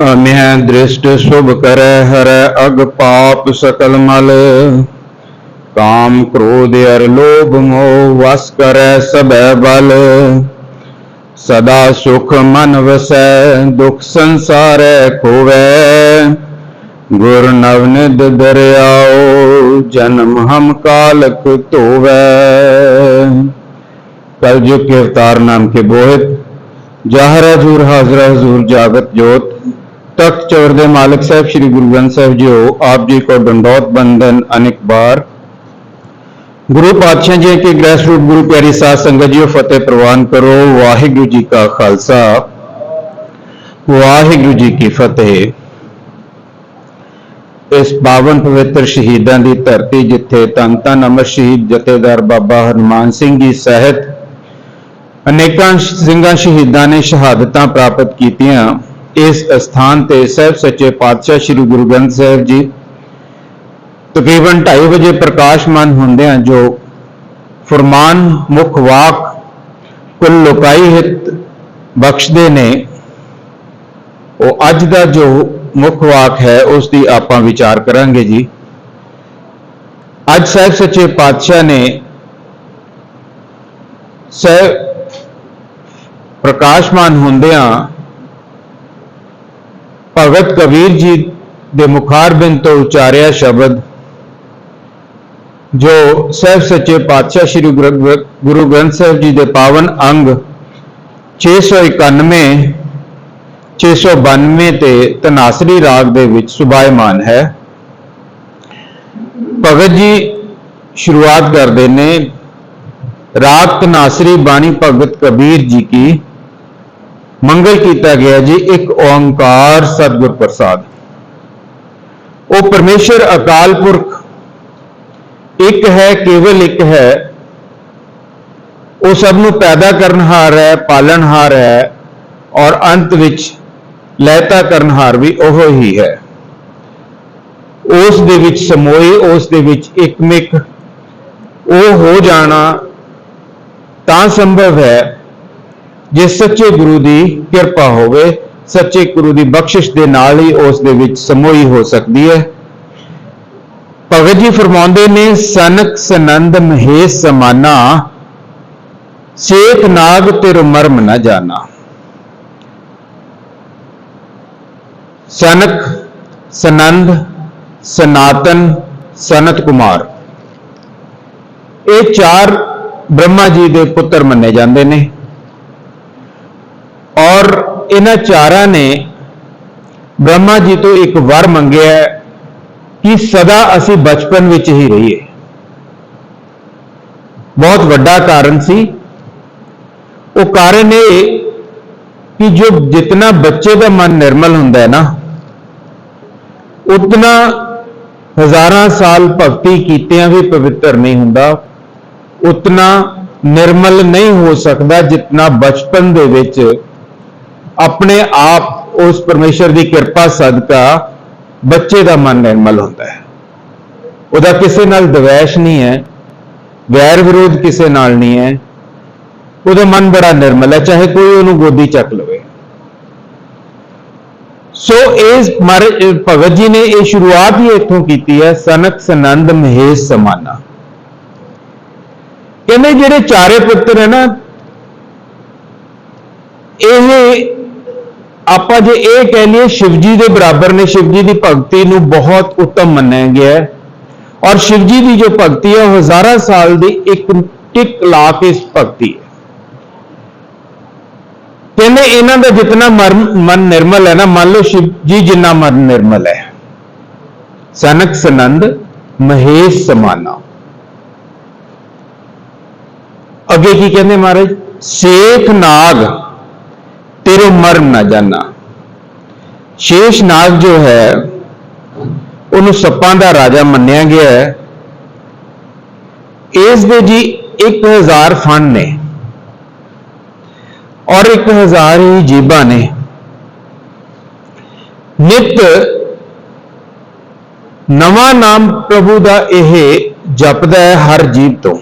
ਅਮਹਿ ਦ੍ਰਿਸ਼ਟ ਸੁਭ ਕਰੈ ਹਰ ਅਗ ਪਾਪ ਸਕਲ ਮਲ। ਕਾਮ ਕ੍ਰੋਧ ਅਰ ਲੋਭ ਮੋਹ ਵਸ ਕਰੈ ਸਭੈ ਬਲ। ਸਦਾ ਸੁਖ ਮਨ ਵਸੈ, ਦੁਖ ਸੰਸਾਰੈ ਖੋਵੈ। ਗੁਰ ਨਵਨਿਦ ਦਰਿਆਓ, ਜਨਮ ਹਮ ਕਾਲਕ ਧੋਵੈ। ਕਲਯੁਗ ਕੇ ਅਵਤਾਰ ਨਾਮ ਕੇ ਬੋਹਿਤ। ਜਾਹਰ ਹਜ਼ੂਰ ਹਾਜ਼ਰ ਹਜ਼ੂਰ ਜਾਗਤ ਜੋਤ। तख्त चौर दे मालिक साहब श्री गुरु ग्रंथ साहब जी हो आप जी को दंडौत बंदन अनेक बार गुरु पातशाह जी के ग्रह रूप गुरु प्यारी साध संगत जी फतेह प्रवान करो वाहिगुरु जी का खालसा ਵਾਹਿਗੁਰੂ ਜੀ ਕੀ ਫਤਿਹ ਇਸ ਪਾਵਨ ਪਵਿੱਤਰ ਸ਼ਹੀਦਾਂ ਦੀ ਧਰਤੀ ਜਿੱਥੇ ਧੰਨ ਧੰਨ ਅਮਰ ਸ਼ਹੀਦ ਜਥੇਦਾਰ ਬਾਬਾ ਹਰਮਾਨ ਸਿੰਘ ਜੀ ਸਹਿਤ ਅਨੇਕਾਂ ਸਿੰਘਾਂ ਸ਼ਹੀਦਾਂ ਨੇ ਸ਼ਹਾਦਤਾਂ ਪ੍ਰਾਪਤ ਕੀਤੀਆਂ ਇਸ ਸਥਾਨ ਤੇ ਸਹਿਬ ਸੱਚੇ ਪਾਤਸ਼ਾਹ ਸ੍ਰੀ ਗੁਰੂ ਗ੍ਰੰਥ ਸਾਹਿਬ ਜੀ ਤਕਰੀਬਨ 2:30 ਵਜੇ ਪ੍ਰਕਾਸ਼ਮਾਨ ਹੁੰਦਿਆਂ ਜੋ ਫਰਮਾਨ ਮੁਖ ਵਾਕ ਕੁੱਲ ਲੋਕਾਈ ਹਿਤ ਬਖਸ਼ਦੇ ਨੇ, ਉਹ ਅੱਜ ਦਾ ਜੋ ਮੁੱਖ ਵਾਕ ਹੈ, ਉਸ ਦੀ ਆਪਾਂ ਵਿਚਾਰ ਕਰਾਂਗੇ ਜੀ। ਅੱਜ ਸਾਹਿਬ ਸੱਚੇ ਪਾਤਸ਼ਾਹ ਨੇ ਸਹਿ ਪ੍ਰਕਾਸ਼ਮਾਨ ਹੁੰਦਿਆਂ ਭਗਤ ਕਬੀਰ ਜੀ ਦੇ ਮੁਖਾਰਬਿੰਦ ਤੋਂ ਉਚਾਰਿਆ ਸ਼ਬਦ, ਜੋ ਸਹਿਬ ਸੱਚੇ ਪਾਤਸ਼ਾਹ ਸ੍ਰੀ ਗੁਰੂ ਗੁਰੂ ਗ੍ਰੰਥ ਸਾਹਿਬ ਜੀ ਦੇ ਪਾਵਨ ਅੰਗ 691 692 ਤੇ ਤਨਾਸਰੀ ਰਾਗ ਦੇ ਵਿੱਚ ਸੁਭਾਇਮਾਨ ਹੈ। ਭਗਤ ਜੀ ਸ਼ੁਰੂਆਤ ਕਰਦੇ ਨੇ ਰਾਗ ਤਨਾਸਰੀ ਬਾਣੀ ਭਗਤ ਕਬੀਰ ਜੀ ਕੀ ਮੰਗਲ ਕੀਤਾ ਗਿਆ ਜੀ, ਇੱਕ ਓੰਕਾਰ ਸਤਿਗੁਰ ਪ੍ਰਸਾਦ ਉਹ ਪਰਮੇਸ਼ਰ ਅਕਾਲ ਪੁਰਖ, ਇੱਕ ਹੈ ਕੇਵਲ ਇੱਕ ਹੈ। ਉਹ ਸਭ ਨੂੰ ਪੈਦਾ ਕਰਨ ਹਾਰ ਹੈ ਪਾਲਣਹਾਰ ਹੈ ਔਰ ਅੰਤ ਵਿੱਚ ਲੈਤਾ ਕਰਨਹਾਰ ਵੀ ਉਹ ਹੀ ਹੈ। ਉਸ ਦੇ ਵਿੱਚ ਸਮੋਏ, ਉਸ ਦੇ ਵਿੱਚ ਇੱਕਮਿਕ ਉਹ ਹੋ ਜਾਣਾ ਤਾਂ ਸੰਭਵ ਹੈ ਜੇ ਸੱਚੇ ਗੁਰੂ ਦੀ ਕਿਰਪਾ ਹੋਵੇ, ਸੱਚੇ ਗੁਰੂ ਦੀ ਬਖਸ਼ਿਸ਼ ਦੇ ਨਾਲ ਹੀ ਉਸ ਦੇ ਵਿੱਚ ਸਮੋਈ ਹੋ ਸਕਦੀ ਹੈ। ਭਗਤ ਜੀ ਫਰਮਾਉਂਦੇ ਨੇ, ਸਨਕ ਸਨੰਦ ਮਹੇਸ਼ ਸਮਾਨਾ ਸੇਖ ਨਾਗ ਤੇਰੋ ਮਰਮ ਨਾ ਜਾਣਾ ਸਨਕ ਸਨੰਦ, ਸਨਾਤਨ, ਸਨਤ ਕੁਮਾਰ। ਇਹ ਚਾਰ ਬ੍ਰਹਮਾ ਜੀ ਦੇ ਪੁੱਤਰ ਮੰਨੇ ਜਾਂਦੇ ਨੇ। ਔਰ ਇਹਨਾਂ ਚਾਰਾਂ ਨੇ ਬ੍ਰਹਮਾ ਜੀ ਤੋਂ ਇੱਕ ਵਰ ਮੰਗਿਆ ਕਿ ਸਦਾ ਅਸੀਂ ਬਚਪਨ ਵਿੱਚ ਹੀ ਰਹੀਏ। ਬਹੁਤ ਵੱਡਾ ਕਾਰਨ ਸੀ। ਉਹ ਕਾਰਨ ਇਹ ਕਿ ਜੋ ਜਿਤਨਾ ਬੱਚੇ ਦਾ ਮਨ ਨਿਰਮਲ ਹੁੰਦਾ ਹੈ ਨਾ, ਉਤਨਾ ਹਜ਼ਾਰਾਂ ਸਾਲ ਭਗਤੀ ਕੀਤਿਆਂ ਵੀ ਪਵਿੱਤਰ ਨਹੀਂ ਹੁੰਦਾ, ਉਤਨਾ ਨਿਰਮਲ ਨਹੀਂ ਹੋ ਸਕਦਾ ਜਿਤਨਾ ਬਚਪਨ ਦੇ ਵਿੱਚ ਆਪਣੇ ਆਪ ਉਸ ਪਰਮੇਸ਼ਰ ਦੀ ਕਿਰਪਾ, ਸਦਕਾ ਬੱਚੇ ਦਾ ਮਨ ਨਿਰਮਲ ਹੁੰਦਾ ਹੈ। ਉਹਦਾ ਕਿਸੇ ਨਾਲ ਦਵੈਸ਼ ਨਹੀਂ ਹੈ ਵੈਰ ਵਿਰੋਧ ਕਿਸੇ ਨਾਲ ਨਹੀਂ ਹੈ। ਉਹਦਾ ਮਨ ਬੜਾ ਨਿਰਮਲ ਹੈ, ਚਾਹੇ ਕੋਈ ਉਹਨੂੰ ਗੋਦੀ ਚੱਕ ਲਵੇ। ਸੋ ਇਸ ਮਾਰੇ ਭਗਤ ਜੀ ਨੇ ਇਹ ਸ਼ੁਰੂਆਤ ਹੀ ਇੱਥੋਂ ਕੀਤੀ ਹੈ, ਸਨਕ ਸਨੰਦ ਮਹੇਸ਼ ਸਮਾਨਾ। ਕਹਿੰਦੇ ਜਿਹੜੇ ਚਾਰੇ ਪੁੱਤਰ ਹੈ ਨਾ, ਇਹ ਆਪਾਂ ਜੇ ਇਹ ਕਹਿ ਲਈਏ ਸ਼ਿਵਜੀ ਦੇ ਬਰਾਬਰ ਨੇ ਸ਼ਿਵ ਜੀ ਦੀ ਭਗਤੀ ਨੂੰ ਬਹੁਤ ਉੱਤਮ ਮੰਨਿਆ ਗਿਆ ਹੈ। ਔਰ ਸ਼ਿਵਜੀ ਦੀ ਜੋ ਭਗਤੀ ਹੈ, ਉਹ ਹਜ਼ਾਰਾਂ ਸਾਲ ਦੀ ਇੱਕ ਟਿਕ ਲਾ ਕੇ ਭਗਤੀ ਹੈ। ਕਹਿੰਦੇ ਇਹਨਾਂ ਦਾ ਜਿੰਨਾ ਮਨ ਨਿਰਮਲ ਹੈ ਨਾ, ਮੰਨ ਲਓ ਸ਼ਿਵ ਜੀ ਜਿੰਨਾ ਮਨ ਨਿਰਮਲ ਹੈ। ਸਨਕ ਸਨੰਦ, ਮਹੇਸ਼ ਸਮਾਨਾ। ਅੱਗੇ ਕੀ ਕਹਿੰਦੇ ਮਹਾਰਾਜ? ਸੇਖ ਨਾਗ। ਤੇਰੇ ਮਰਨ ਨਾ ਜਾਣਾ ਸ਼ੇਸ਼ ਨਾਗ ਜੋ ਹੈ, ਉਹਨੂੰ ਸੱਪਾਂ ਦਾ ਰਾਜਾ ਮੰਨਿਆ ਗਿਆ ਹੈ। ਇਸ ਦੇ ਜੀ 1000 ਫਣ ਨੇ ਔਰ 1000 ਹੀ ਜੀਬਾਂ ਨੇ। ਨਿਤ ਨਵਾਂ ਨਾਮ ਪ੍ਰਭੂ ਦਾ ਇਹ ਜਪਦਾ ਹੈ ਹਰ ਜੀਵ ਤੋਂ।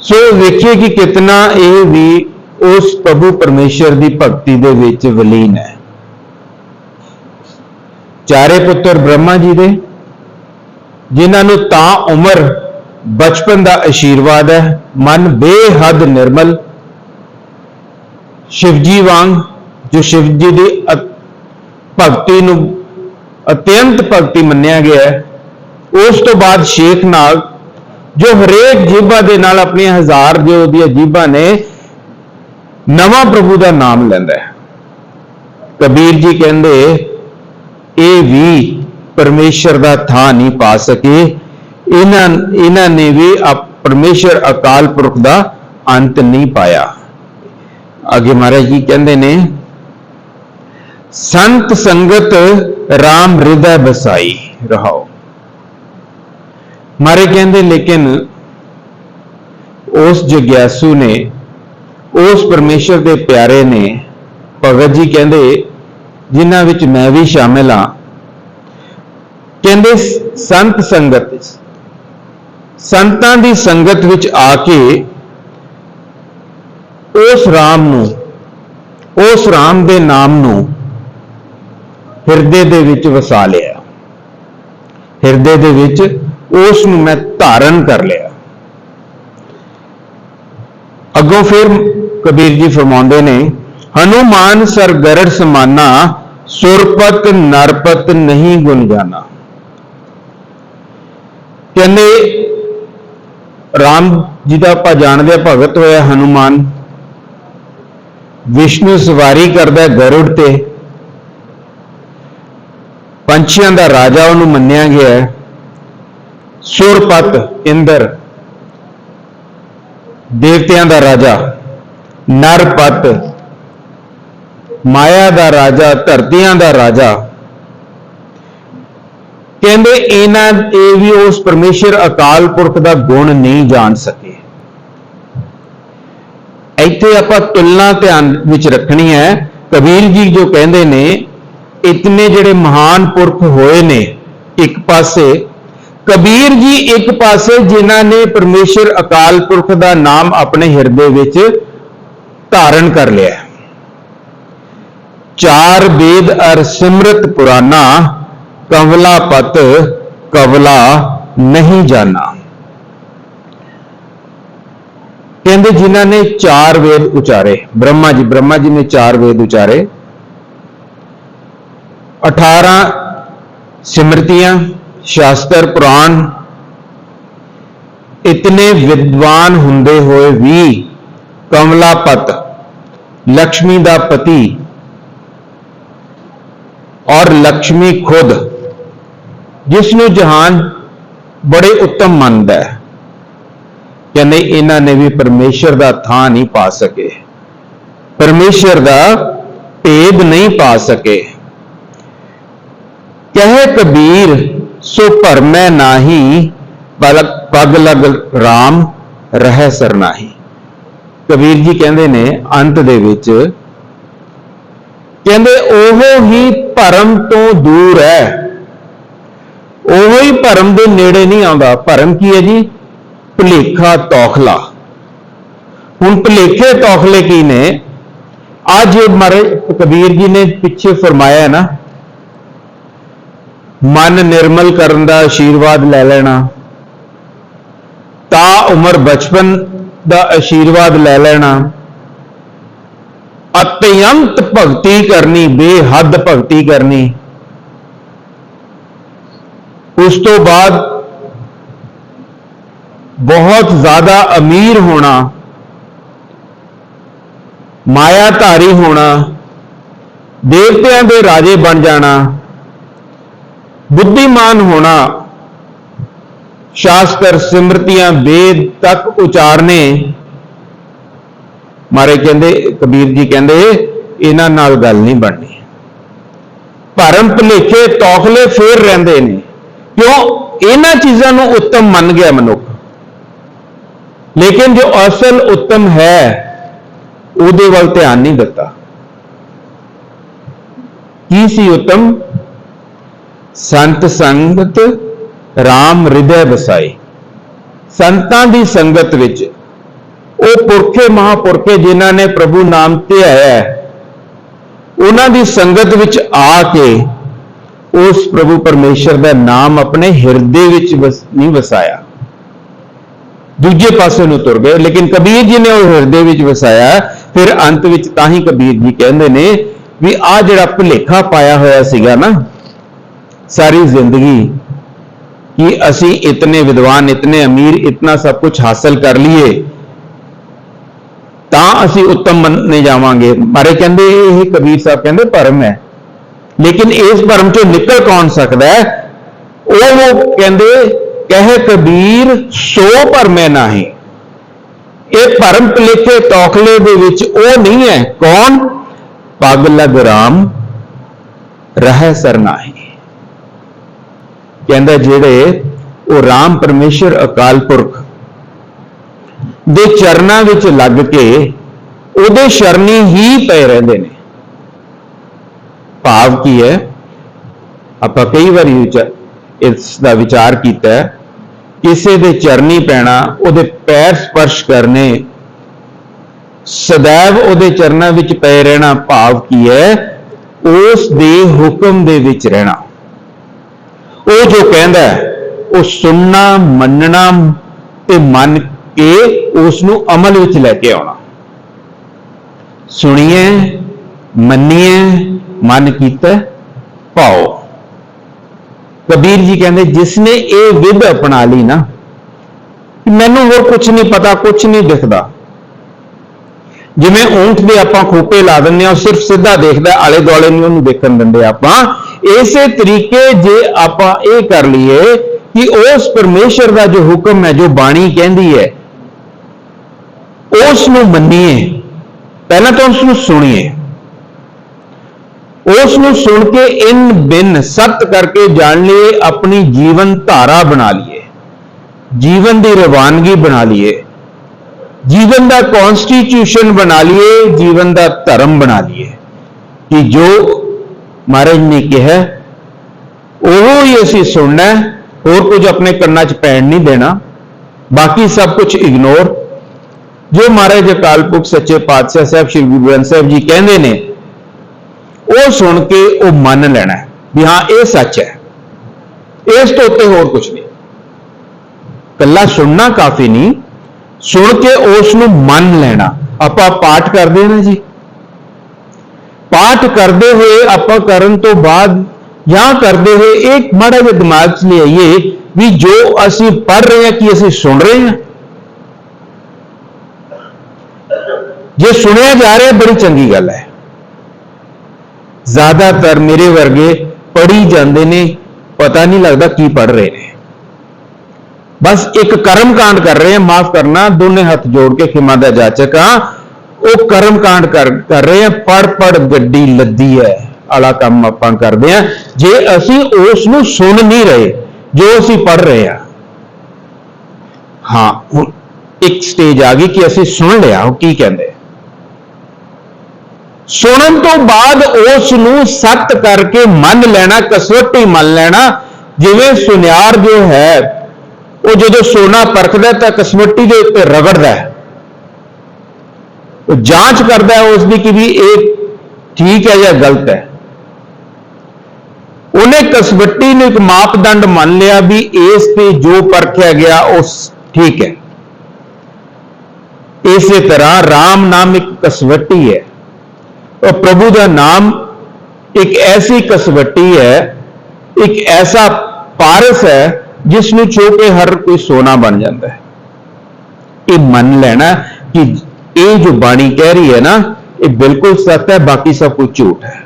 ਸੋ ਵੇਖੀਏ ਕਿ ਕਿਤਨਾ ਇਹ ਵੀ ਉਸ ਪ੍ਰਭੂ ਪਰਮੇਸ਼ਰ ਦੀ ਭਗਤੀ ਦੇ ਵਿੱਚ ਵਲੀਨ ਹੈ। ਚਾਰੇ ਪੁੱਤਰ ਬ੍ਰਹਮਾ ਜੀ ਦੇ, ਜਿਨ੍ਹਾਂ ਨੂੰ ਤਾਂ ਉਮਰ ਬਚਪਨ ਦਾ ਆਸ਼ੀਰਵਾਦ ਹੈ, ਮਨ ਬੇਹੱਦ ਨਿਰਮਲ। ਸ਼ਿਵਜੀ ਵਾਂਗ ਜੋ ਸ਼ਿਵਜੀ ਦੀ ਭਗਤੀ ਨੂੰ ਅਤਿਅੰਤ ਭਗਤੀ ਮੰਨਿਆ ਗਿਆ ਹੈ, ਉਸ ਤੋਂ ਬਾਅਦ ਸ਼ੇਖ ਨਾਗ ਜੋ ਹਰੇਕ ਜੀਭਾ ਦੇ ਨਾਲ ਆਪਣੀਆਂ ਹਜ਼ਾਰ ਜੋ ਉਹਦੀਆਂ ਜੀਬਾਂ ਨੇ ਨਵਾਂ ਪ੍ਰਭੂ ਦਾ ਨਾਮ ਲੈਂਦਾ ਹੈ। ਕਬੀਰ ਜੀ ਕਹਿੰਦੇ, ਇਹ ਵੀ ਪਰਮੇਸ਼ਰ ਦਾ ਥਾਂ ਨਹੀਂ ਪਾ ਸਕੇ। ਇਹਨਾਂ ਇਹਨਾਂ ਨੇ ਵੀ ਆਪ- ਪਰਮੇਸ਼ਰ ਅਕਾਲ ਪੁਰਖ ਦਾ ਅੰਤ ਨਹੀਂ ਪਾਇਆ। ਅੱਗੇ ਮਹਾਰਾਜ ਜੀ ਕਹਿੰਦੇ ਨੇ, ਸੰਤ ਸੰਗਤ RAM ਹਿਰਦੈ ਬਸਾਈ ਰਹਾਓ। ਮਾਰੇ ਕਹਿੰਦੇ, ਲੇਕਿਨ ਉਸ ਜਗਿਆਸੂ ਨੇ ਉਸ ਪਰਮੇਸ਼ਰ ਦੇ ਪਿਆਰੇ ਨੇ ਭਗਤ ਜੀ ਕਹਿੰਦੇ, ਜਿਨ੍ਹਾਂ ਵਿੱਚ ਮੈਂ ਵੀ ਸ਼ਾਮਿਲ ਹਾਂ। ਕਹਿੰਦੇ, ਸੰਤ ਸੰਗਤ, ਸੰਤਾਂ ਦੀ ਸੰਗਤ ਵਿੱਚ ਆ ਕੇ ਉਸ RAM ਨੂੰ, ਉਸ RAM ਦੇ ਨਾਮ ਨੂੰ ਹਿਰਦੇ ਦੇ ਵਿੱਚ ਵਸਾ ਲਿਆ। ਹਿਰਦੇ ਦੇ ਵਿੱਚ ਉਸ ਨੂੰ ਮੈਂ ਧਾਰਨ ਕਰ ਲਿਆ। ਅੱਗੋਂ ਫਿਰ ਕਬੀਰ ਜੀ ਫਰਮਾਉਂਦੇ ਨੇ, ਹਨੂਮਾਨ ਸਰਗਰੜ ਸਮਾਨਾ, ਸੁਰਪਤ ਨਰਪਤ ਨਹੀਂ ਗੁਣ ਜਾਣਾ। ਕਹਿੰਦੇ, ਰਾਮ ਜੀ ਦਾ ਆਪਾਂ ਜਾਣਦੇ ਆ ਭਗਤ ਹੋਇਆ ਹਨੂਮਾਨ। ਵਿਸ਼ਨੂੰ ਸਵਾਰੀ ਕਰਦਾ ਗਰੁੜ ਤੇ। ਪੰਛੀਆਂ ਦਾ ਰਾਜਾ ਉਹਨੂੰ ਮੰਨਿਆ ਗਿਆ ਹੈ। ਸੁਰਪਤ ਇੰਦਰ, ਦੇਵਤਿਆਂ ਦਾ ਰਾਜਾ। ਨਰਪਤ, ਮਾਇਆ ਦਾ ਰਾਜਾ, ਧਰਤੀਆਂ ਦਾ ਰਾਜਾ। ਕਹਿੰਦੇ ਇਹਨਾਂ, ਇਹ ਵੀ ਉਸ ਪਰਮੇਸ਼ਰ ਅਕਾਲ ਪੁਰਖ ਦਾ ਗੁਣ ਨਹੀਂ ਜਾਣ ਸਕੇ। ਇੱਥੇ ਆਪਾਂ ਤੁਲਨਾ ਧਿਆਨ ਵਿੱਚ ਰੱਖਣੀ ਹੈ। ਕਬੀਰ ਜੀ ਜੋ ਕਹਿੰਦੇ ਨੇ, ਇਤਨੇ ਜਿਹੜੇ ਮਹਾਨ ਪੁਰਖ ਹੋਏ ਨੇ ਇੱਕ ਪਾਸੇ, ਕਬੀਰ ਜੀ ਇੱਕ ਪਾਸੇ ਜਿਨ੍ਹਾਂ ਨੇ ਪਰਮੇਸ਼ਰ ਅਕਾਲ ਪੁਰਖ ਦਾ ਨਾਮ ਆਪਣੇ ਹਿਰਦੇ ਵਿੱਚ ਧਾਰਨ ਕਰ ਲਿਆ ਚਾਰ ਵੇਦ ਅਰ ਸਿਮਰਤ ਪੁਰਾਨਾ ਕਵਲਾ ਪਤ, ਕਵਲਾ ਨਹੀਂ ਜਾਣਾ। ਕਹਿੰਦੇ ਜਿਨ੍ਹਾਂ ਨੇ ਚਾਰ ਵੇਦ ਉਚਾਰੇ, ਬ੍ਰਹਮਾ ਜੀ ਬ੍ਰਹਮਾ ਜੀ ਨੇ ਚਾਰ ਵੇਦ ਉਚਾਰੇ। 18 ਸਿਮਰਤੀਆਂ, ਸ਼ਾਸਤਰ ਪੁਰਾਣ, ਇਤਨੇ ਵਿਦਵਾਨ ਹੁੰਦੇ ਹੋਏ ਵੀ ਕਮਲਾਪਤ ਲక్ష్ਮੀ ਦਾ ਪਤੀ ਔਰ ਲక్ష్ਮੀ ਖੁਦ ਜਿਸ ਨੂੰ ਜਹਾਨ ਬੜੇ ਉੱਤਮ ਮੰਨਦਾ ਹੈ ਕਹਿੰਦੇ ਇਹਨਾਂ ਨੇ ਵੀ ਪਰਮੇਸ਼ਰ ਦਾ ਥਾਂ ਨਹੀਂ ਪਾ ਸਕੇ ਪਰਮੇਸ਼ਰ ਦਾ ਭੇਦ ਨਹੀਂ ਪਾ ਸਕੇ ਕਹੇ ਕਬੀਰ ਸੋ ਭਰਮੈ ਨਾਹੀ ਪਗ ਲਗ RAM ਰਹਿ ਸਰਨਾਹੀ ਕਬੀਰ ਜੀ ਕਹਿੰਦੇ ਨੇ ਅੰਤ ਦੇ ਵਿੱਚ, ਕਹਿੰਦੇ ਉਹ ਹੀ ਭਰਮ ਤੋਂ ਦੂਰ ਹੈ। ਉਹ ਹੀ ਭਰਮ ਦੇ ਨੇੜੇ ਨਹੀਂ ਆਉਂਦਾ। ਭਰਮ ਕੀ ਹੈ ਜੀ? ਭੁਲੇਖਾ ਤੌਖਲਾ। ਹੁਣ ਭੁਲੇਖੇ ਤੌਖਲੇ ਕੀ ਨੇ? ਅੱਜ ਮਾਰੇ ਕਬੀਰ ਜੀ ਨੇ ਪਿੱਛੇ ਫਰਮਾਇਆ ਨਾ, ਮਨ ਨਿਰਮਲ ਕਰਨ ਦਾ ਆਸ਼ੀਰਵਾਦ ਲੈ ਲੈਣਾ, ਤਾਂ ਉਮਰ ਬਚਪਨ ਦਾ ਆਸ਼ੀਰਵਾਦ ਲੈ ਲੈਣਾ। ਅਤਿਅੰਤ ਭਗਤੀ ਕਰਨੀ, ਬੇਹੱਦ ਭਗਤੀ ਕਰਨੀ। ਉਸ ਤੋਂ ਬਾਅਦ ਬਹੁਤ ਜ਼ਿਆਦਾ ਅਮੀਰ ਹੋਣਾ, ਮਾਇਆਧਾਰੀ ਹੋਣਾ, ਦੇਵਤਿਆਂ ਦੇ ਰਾਜੇ ਬਣ ਜਾਣਾ, ਬੁੱਧੀਮਾਨ ਹੋਣਾ ਸ਼ਾਸਤਰ ਸਿਮਰਤੀਆਂ ਵੇਦ ਤੱਕ ਉਚਾਰਨੇ। ਮਾਰੇ ਕਹਿੰਦੇ, ਕਬੀਰ ਜੀ ਕਹਿੰਦੇ, ਇਹਨਾਂ ਨਾਲ ਗੱਲ ਨਹੀਂ ਬਣਨੀ। ਭਰਮ ਭੁਲੇਖੇ ਤੌਖਲੇ ਫੇਰ ਰਹਿੰਦੇ ਨੇ। ਕਿਉਂ? ਇਹਨਾਂ ਚੀਜ਼ਾਂ ਨੂੰ ਉੱਤਮ ਮੰਨ ਗਿਆ ਮਨੁੱਖ। ਲੇਕਿਨ ਜੋ ਅਸਲ ਉੱਤਮ ਹੈ, ਉਹਦੇ ਵੱਲ ਧਿਆਨ ਨਹੀਂ ਦਿੱਤਾ। ਕੀ ਸੀ ਉੱਤਮ? ਸੰਤ ਸੰਗਤ RAM ਹਿਰਦੈ ਵਸਾਏ। ਸੰਤਾਂ ਦੀ ਸੰਗਤ ਵਿੱਚ ਉਹ ਪੁਰਖੇ ਮਹਾਪੁਰਖੇ ਜਿਨ੍ਹਾਂ ਨੇ ਪ੍ਰਭੂ ਨਾਮ ਧਿਆਇਆ ਹੈ, ਉਹਨਾਂ ਦੀ ਸੰਗਤ ਵਿੱਚ ਆ ਕੇ ਉਸ ਪ੍ਰਭੂ ਪਰਮੇਸ਼ਰ ਦਾ ਨਾਮ ਆਪਣੇ ਹਿਰਦੇ ਵਿੱਚ ਵਸ- ਨਹੀਂ ਵਸਾਇਆ। ਦੂਜੇ ਪਾਸੇ ਨੂੰ ਤੁਰ ਗਏ, ਲੇਕਿਨ ਕਬੀਰ ਜੀ ਨੇ ਉਹ ਹਿਰਦੇ ਵਿੱਚ ਵਸਾਇਆ। ਫਿਰ ਅੰਤ ਵਿੱਚ ਤਾਂ ਹੀ ਕਬੀਰ ਜੀ ਕਹਿੰਦੇ ਨੇ ਵੀ ਆ ਜਿਹੜਾ ਭੁਲੇਖਾ ਪਾਇਆ ਹੋਇਆ ਸੀਗਾ ਨਾ, ਸਾਰੀ ਜ਼ਿੰਦਗੀ ਕਿ ਅਸੀਂ ਇਤਨੇ ਵਿਦਵਾਨ ਇਤਨੇ ਅਮੀਰ ਇਤਨਾ ਸਭ ਕੁਝ ਹਾਸਲ ਕਰ ਲਈਏ ਤਾਂ ਅਸੀਂ ਉੱਤਮ ਮੰਨੇ ਜਾਵਾਂਗੇ ਮਾਰੇ ਕਹਿੰਦੇ ਇਹ ਕਬੀਰ ਸਾਹਿਬ ਕਹਿੰਦੇ ਭਰਮ ਹੈ ਲੇਕਿਨ ਇਸ ਭਰਮ ਚੋਂ ਨਿਕਲ ਕੌਣ ਸਕਦਾ ਹੈ ਉਹ ਕਹਿੰਦੇ ਕਹਿ ਕਬੀਰ ਸੋ ਭਰਮੈ ਨਾਹੀ ਇਹ ਭਰਮ ਭੁਲੇਖੇ ਤੌਖਲੇ ਦੇ ਵਿੱਚ ਉਹ ਨਹੀਂ ਹੈ ਕੌਣ ਪਗ ਲਗ ਰਾਮ ਰਹਿ ਸਰਨਾਹੀ ਕਹਿੰਦਾ ਜਿਹੜੇ ਉਹ ਰਾਮ ਪਰਮੇਸ਼ਰ ਅਕਾਲ ਪੁਰਖ ਦੇ ਚਰਨਾਂ ਵਿੱਚ ਲੱਗ ਕੇ ਉਹਦੇ ਸ਼ਰਨੀ ਹੀ ਪਏ ਰਹਿੰਦੇ ਨੇ। ਭਾਵ ਕੀ ਹੈ? ਆਪਾਂ ਕਈ ਵਾਰੀ ਵਿਚਾ- ਇਸ ਦਾ ਵਿਚਾਰ ਕੀਤਾ ਹੈ, ਕਿਸੇ ਦੇ ਚਰਨੀ ਪੈਣਾ, ਉਹਦੇ ਪੈਰ ਸਪਰਸ਼ ਕਰਨੇ ਸदैव ਉਹਦੇ ਚਰਨਾਂ ਵਿੱਚ ਪਏ ਰਹਿਣਾ ਭਾਵ ਕੀ ਹੈ? ਉਸ ਦੇ ਹੁਕਮ ਦੇ ਵਿੱਚ ਰਹਿਣਾ। ਉਹ ਜੋ ਕਹਿੰਦਾ ਉਹ ਸੁਣਨਾ, ਮੰਨਣਾ ਤੇ ਮੰਨ ਕੇ ਉਸ ਨੂੰ ਅਮਲ ਵਿੱਚ ਲੈ ਕੇ ਆਉਣਾ। ਸੁਣੀਏ, ਮੰਨੀਏ, ਮਨ ਕੀਤਾ, ਪਾਓ। ਕਬੀਰ ਜੀ ਕਹਿੰਦੇ ਜਿਸ ਨੇ ਇਹ ਵਿਧ ਅਪਣਾ ਲਈ ਨਾ ਮੈਨੂੰ ਹੋਰ ਕੁਝ ਨਹੀਂ ਪਤਾ ਕੁਝ ਨਹੀਂ ਦਿਖਦਾ। ਜਿਵੇਂ ਊਂਠ ਦੇ ਆਪਾਂ ਖੋਪੇ ਲਾ ਦਿੰਦੇ ਆ ਉਹ ਸਿਰਫ ਸਿੱਧਾ ਦੇਖਦਾ ਆਲੇ ਦੁਆਲੇ ਨਹੀਂ ਉਹਨੂੰ ਦੇਖਣ ਦਿੰਦੇ ਆਪਾਂ। ਇਸੇ ਤਰੀਕੇ ਜੇ ਆਪਾਂ ਇਹ ਕਰ ਲਈਏ ਕਿ ਉਸ ਪਰਮੇਸ਼ਰ ਦਾ ਜੋ ਹੁਕਮ ਹੈ, ਜੋ ਬਾਣੀ ਕਹਿੰਦੀ ਹੈ, ਉਸ ਨੂੰ ਮੰਨੀਏ। ਪਹਿਲਾਂ ਤਾਂ ਉਸ ਨੂੰ ਸੁਣੀਏ। ਉਸ ਨੂੰ ਸੁਣ ਕੇ ਇਨ ਬਿਨ ਸਤ ਕਰਕੇ ਜਾਣ ਲਈਏ, ਆਪਣੀ ਜੀਵਨ ਧਾਰਾ ਬਣਾ ਲਈਏ। ਜੀਵਨ ਦੀ ਰਵਾਨਗੀ ਬਣਾ ਲਈਏ। ਜੀਵਨ ਦਾ ਕਨਸਟੀਟਿਊਸ਼ਨ ਬਣਾ ਲਈਏ, ਜੀਵਨ ਦਾ ਧਰਮ ਬਣਾ ਲਈਏ। ਕਿ ਜੋ ਮਹਾਰਾਜ ਨੇ ਕਿਹਾ, ਉਹ ਹੀ ਅਸੀਂ ਸੁਣਨਾ ਹੋਰ ਕੁਝ ਆਪਣੇ ਕੰਨਾਂ 'ਚ ਪੈਣ ਨਹੀਂ ਦੇਣਾ, ਬਾਕੀ ਸਭ ਕੁਝ ਇਗਨੋਰ ਜੋ ਮਹਾਰਾਜ ਅਕਾਲ ਪੁਰਖ ਸੱਚੇ ਪਾਤਸ਼ਾਹ ਸਾਹਿਬ ਸ਼੍ਰੀ ਗੁਰੂ ਗ੍ਰੰਥ ਸਾਹਿਬ ਜੀ ਕਹਿੰਦੇ ਨੇ, ਉਹ ਸੁਣ ਕੇ ਉਹ ਮੰਨ ਲੈਣਾ ਵੀ ਹਾਂ, ਇਹ ਸੱਚ ਹੈ। ਇਸ ਤੋਂ ਉੱਤੇ ਹੋਰ ਕੁਝ ਨਹੀਂ। ਕੱਲਾ ਸੁਣਨਾ ਕਾਫੀ ਨਹੀਂ, ਸੁਣ ਕੇ ਉਸ ਨੂੰ ਮੰਨ ਲੈਣਾ। ਆਪਾਂ ਪਾਠ ਕਰਦੇ ਹਾਂ ਨਾ ਜੀ। ਪਾਠ ਕਰਦੇ ਹੋਏ ਆਪਾਂ ਕਰਨ ਤੋਂ ਬਾਅਦ ਜਾਂ ਕਰਦੇ ਹੋਏ ਇੱਕ ਮਾੜਾ ਜਿਹਾ ਦਿਮਾਗ 'ਚ ਲਿਆਈਏ ਵੀ ਜੋ ਅਸੀਂ ਪੜ ਰਹੇ ਹਾਂ, ਕੀ ਅਸੀਂ ਸੁਣ ਰਹੇ ਹਾਂ। ਜੇ ਸੁਣਿਆ ਜਾ ਰਿਹਾ, ਬੜੀ ਚੰਗੀ ਗੱਲ ਹੈ। ਜ਼ਿਆਦਾਤਰ ਮੇਰੇ ਵਰਗੇ ਪੜੀ ਜਾਂਦੇ ਨੇ, ਪਤਾ ਨਹੀਂ ਲੱਗਦਾ ਕੀ ਪੜ ਰਹੇ ਨੇ। ਬਸ ਇੱਕ ਕਰਮ ਕਾਂਡ ਕਰ ਰਹੇ ਆ ਮਾਫ ਕਰਨਾ, ਦੋਨੇ ਹੱਥ ਜੋੜ ਕੇ ਖਿਮਾ ਦਾ ਜਾਚਕ ਆ ਉਹ ਕਰਮ ਕਾਂਡ ਕਰ ਕਰ ਰਹੇ ਆ ਪੜ ਪੜ ਗੱਡੀ ਲੱਦੀ ਹੈ, ਆਲਾ ਕੰਮ ਆਪਾਂ ਕਰਦੇ ਆ। ਜੇ ਅਸੀਂ ਉਸ ਨੂੰ ਸੁਣ ਨਹੀਂ ਰਹੇ, ਜੋ ਅਸੀਂ ਪੜ ਰਹੇ ਆ, ਹਾਂ, ਹੁਣ ਇੱਕ ਸਟੇਜ ਆ ਗਈ ਕਿ ਅਸੀਂ ਸੁਣ ਲਿਆ, ਉਹ ਕੀ ਕਹਿੰਦੇ? ਸੁਣਨ ਤੋਂ ਬਾਅਦ ਉਸ ਨੂੰ ਸੱਤ ਕਰਕੇ ਮੰਨ ਲੈਣਾ, ਕਸਵੱਟੀ ਮੰਨ ਲੈਣਾ, ਜਿਵੇਂ ਸੁਨਿਆਰ ਜੋ ਹੈ, ਉਹ ਜਦੋਂ ਸੋਨਾ ਪਰਖਦਾ ਤਾਂ ਕਸਵੱਟੀ ਦੇ ਉੱਤੇ ਰਗੜਦਾ ਹੈ। ਉਹ ਜਾਂਚ ਕਰਦਾ ਹੈ ਉਸ ਦੀ ਕਿ ਵੀ ਇਹ ਠੀਕ ਹੈ ਜਾਂ ਗਲਤ ਹੈ ਉਹਨੇ ਕਸਵੱਟੀ ਨੂੰ ਇੱਕ ਮਾਪਦੰਡ ਮੰਨ ਲਿਆ ਵੀ ਇਸ ਤੇ ਜੋ ਪਰਖਿਆ ਗਿਆ ਉਸ ਠੀਕ ਹੈ ਇਸੇ ਤਰ੍ਹਾਂ RAM ਨਾਮ ਇੱਕ ਕਸਵੱਟੀ ਹੈ ਉਹ ਪ੍ਰਭੂ ਦਾ ਨਾਮ ਇੱਕ ਐਸੀ ਕਸਵੱਟੀ ਹੈ ਇੱਕ ਐਸਾ ਪਾਰਸ ਹੈ ਜਿਸ ਨੂੰ ਛੋ ਕੇ ਹਰ ਕੋਈ ਸੋਨਾ ਬਣ ਜਾਂਦਾ ਹੈ ਇਹ ਮੰਨ ਲੈਣਾ ਕਿ ਇਹ ਜੋ ਬਾਣੀ ਕਹਿ ਰਹੀ ਹੈ ਨਾ, ਇਹ ਬਿਲਕੁਲ ਸੱਚ ਹੈ, ਬਾਕੀ ਸਭ ਕੁਝ ਝੂਠ ਹੈ।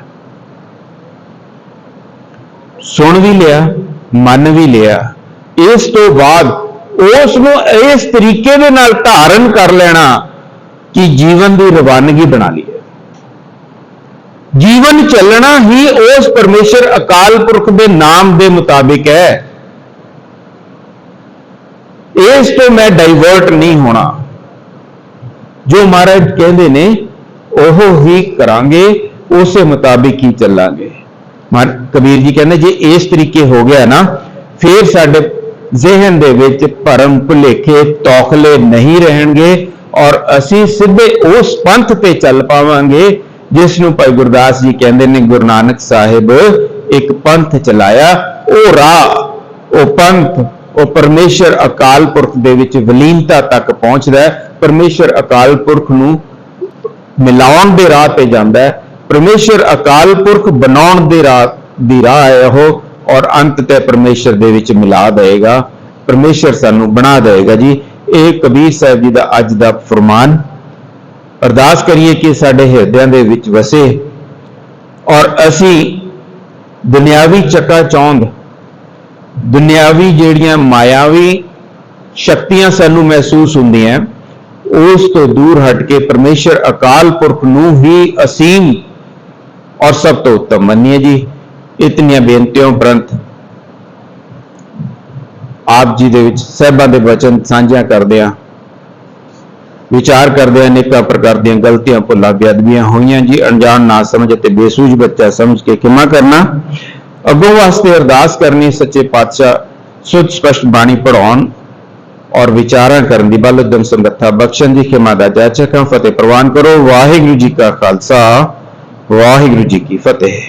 ਸੁਣ ਵੀ ਲਿਆ, ਮੰਨ ਵੀ ਲਿਆ। ਇਸ ਤੋਂ ਬਾਅਦ ਉਸ ਨੂੰ ਇਸ ਤਰੀਕੇ ਦੇ ਨਾਲ ਧਾਰਨ ਕਰ ਲੈਣਾ ਕਿ ਜੀਵਨ ਦੀ ਰਵਾਨਗੀ ਬਣਾ ਲਈਏ ਜੀਵਨ ਚੱਲਣਾ ਹੀ ਉਸ ਪਰਮੇਸ਼ਰ ਅਕਾਲ ਪੁਰਖ ਦੇ ਨਾਮ ਦੇ ਮੁਤਾਬਿਕ ਹੈ। ਇਸ ਤੋਂ ਮੈਂ ਡਾਈਵਰਟ ਨਹੀਂ ਹੋਣਾ। ਜੋ ਮਹਾਰਾਜ ਕਹਿੰਦੇ ਨੇ, ਉਹ ਹੀ ਕਰਾਂਗੇ, ਉਸੇ ਮੁਤਾਬਿਕ ਹੀ ਚੱਲਾਂਗੇ। ਮਹਾਰ, ਕਬੀਰ ਜੀ ਕਹਿੰਦੇ, ਜੇ ਇਸ ਤਰੀਕੇ ਹੋ ਗਿਆ ਨਾ, ਫਿਰ ਸਾਡੇ ਜ਼ਿਹਨ ਦੇ ਵਿੱਚ ਭਰਮ ਭੁਲੇਖੇ ਤੌਖਲੇ ਨਹੀਂ ਰਹਿਣਗੇ ਔਰ ਅਸੀਂ ਸਿੱਧੇ ਉਸ ਪੰਥ ਤੇ ਚੱਲ ਪਾਵਾਂਗੇ, ਜਿਸ ਨੂੰ ਭਾਈ ਗੁਰਦਾਸ ਜੀ ਕਹਿੰਦੇ ਨੇ, ਗੁਰੂ ਨਾਨਕ ਸਾਹਿਬ ਇੱਕ ਪੰਥ ਚਲਾਇਆ, ਉਹ ਰਾਹ, ਉਹ ਪੰਥ ਉਹ ਪਰਮੇਸ਼ਰ ਅਕਾਲ ਪੁਰਖ ਦੇ ਵਿੱਚ ਵਿਲੀਨਤਾ ਤੱਕ ਪਹੁੰਚਦਾ ਹੈ। ਪਰਮੇਸ਼ਰ ਅਕਾਲ ਪੁਰਖ ਨੂੰ ਮਿਲਾਉਣ ਦੇ ਰਾਹ ਤੇ ਜਾਂਦਾ ਹੈ। ਪਰਮੇਸ਼ਰ ਅਕਾਲ ਪੁਰਖ ਬਣਾਉਣ ਦੇ ਰਾਹ, ਦੀ ਰਾਹ ਹੈ ਉਹ ਔਰ ਅੰਤ ਤੇ ਪਰਮੇਸ਼ਰ ਦੇ ਵਿੱਚ ਮਿਲਾ ਦੇਵੇਗਾ। ਪਰਮੇਸ਼ਰ ਸਾਨੂੰ ਬਣਾ ਦੇਵੇਗਾ ਜੀ। ਇਹ ਕਬੀਰ ਸਾਹਿਬ ਜੀ ਦਾ ਅੱਜ ਦਾ ਫਰਮਾਨ। ਅਰਦਾਸ ਕਰੀਏ ਕਿ ਸਾਡੇ ਹਿਰਦਿਆਂ ਦੇ ਵਿੱਚ ਵਸੇ ਔਰ ਅਸੀਂ ਦੁਨਿਆਵੀ ਚੱਕਾ ਚੌਂਦ ਦੁਨਿਆਵੀ ਜਿਹੜੀਆਂ ਮਾਇਆਵੀ ਸ਼ਕਤੀਆਂ ਸਾਨੂੰ ਮਹਿਸੂਸ ਹੁੰਦੀਆਂ ਉਸ ਤੋਂ ਦੂਰ ਹਟ ਕੇ ਪਰਮੇਸ਼ਰ ਅਕਾਲ ਪੁਰਖ ਨੂੰ ਹੀ ਅਸੀਮ ਔਰ ਸਭ ਤੋਂ ਉੱਤਮ ਮੰਨੀਏ ਜੀ। ਇਤਨੀਆਂ ਬੇਨਤੀਆਂ ਉਪਰੰਤ ਆਪ ਜੀ ਦੇ ਵਿੱਚ ਸਹਿਬਾਂ ਦੇ ਵਚਨ ਸਾਂਝਾ ਕਰਦੇ ਆ ਵਿਚਾਰ ਕਰਦੇ ਆ ਅਨੇਕਾਂ ਪ੍ਰਕਾਰ ਦੀਆਂ ਗਲਤੀਆਂ, ਭੁੱਲਾਂ, ਬੇਅਦਬੀਆਂ ਹੋਈਆਂ ਜੀ। ਅਣਜਾਣ ਨਾ ਸਮਝ ਅਤੇ ਬੇਸੂਝ ਬੱਚਾ ਸਮਝ ਕੇ ਖਿਮਾ ਕਰਨਾ। ਅੱਗੋਂ ਵਾਸਤੇ ਅਰਦਾਸ ਕਰਨੀ ਸੱਚੇ ਪਾਤਸ਼ਾਹ ਸੁੱਧ ਸਪਸ਼ਟ ਬਾਣੀ ਪੜਾਉਣ ਔਰ ਵਿਚਾਰਾਂ ਕਰਨ ਦੀ ਬਲ ਉਦਮ ਸਮਰੱਥਾ ਬਖਸ਼ਣ ਦੀ ਖਿਮਾ ਦਾ ਜਾਚਕਾਂ ਫਤਿਹ ਪ੍ਰਵਾਨ ਕਰੋ ਵਾਹਿਗੁਰੂ ਜੀ ਕਾ ਖਾਲਸਾ ਵਾਹਿਗੁਰੂ ਜੀ ਕੀ ਫਤਿਹ